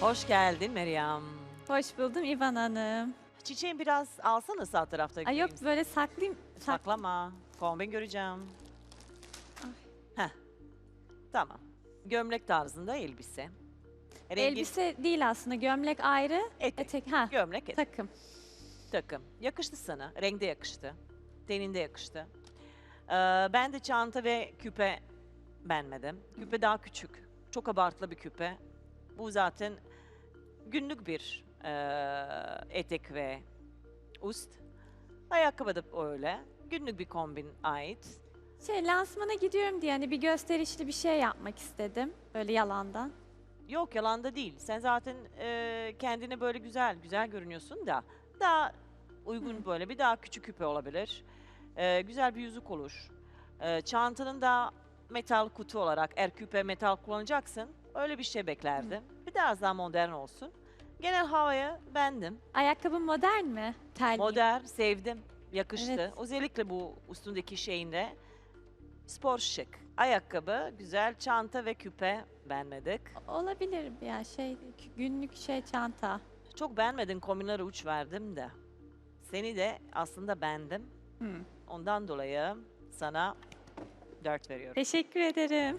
Hoş geldin Meryem. Hoş buldum İvan Hanım. Çiçeğin biraz alsana sağ taraftaki. Ay yok böyle saklayayım. Sak- Saklama. Kombin göreceğim. Heh. Tamam. Gömlek tarzında elbise. Rengi Elbise değil aslında. Gömlek ayrı. etek. Etek. Ha. Gömlek etek. Takım. takım. Yakıştı sana. Renkte yakıştı. Teninde yakıştı. Ee, ben de çanta ve küpe beğenmedim. Küpe daha küçük. Çok abartılı bir küpe. Bu zaten günlük bir eee, etek ve üst. Ayakkabı da öyle. Günlük bir kombin ait. Şey lansmana gidiyorum diye hani bir gösterişli bir şey yapmak istedim. Böyle yalandan. Yok yalan da değil. Sen zaten eee, kendine böyle güzel, güzel görünüyorsun da daha uygun böyle bir daha küçük küpe olabilir. Eee, güzel bir yüzük olur. Eee, çantanın da metal kutu olarak eğer küpe metal kullanacaksın öyle bir şey beklerdim. Biraz daha modern olsun. Genel havaya bendim. Ayakkabı modern mi? Terli. Modern, sevdim. Yakıştı. Evet. Özellikle bu üstündeki şeyinde spor şık. Ayakkabı, güzel çanta ve küpe beğenmedik. Olabilir ya şey günlük şey çanta. Çok beğenmedin kombinlere uç verdim de. Seni de aslında beğendim. Hı. Ondan dolayı sana 4 veriyorum. Teşekkür ederim.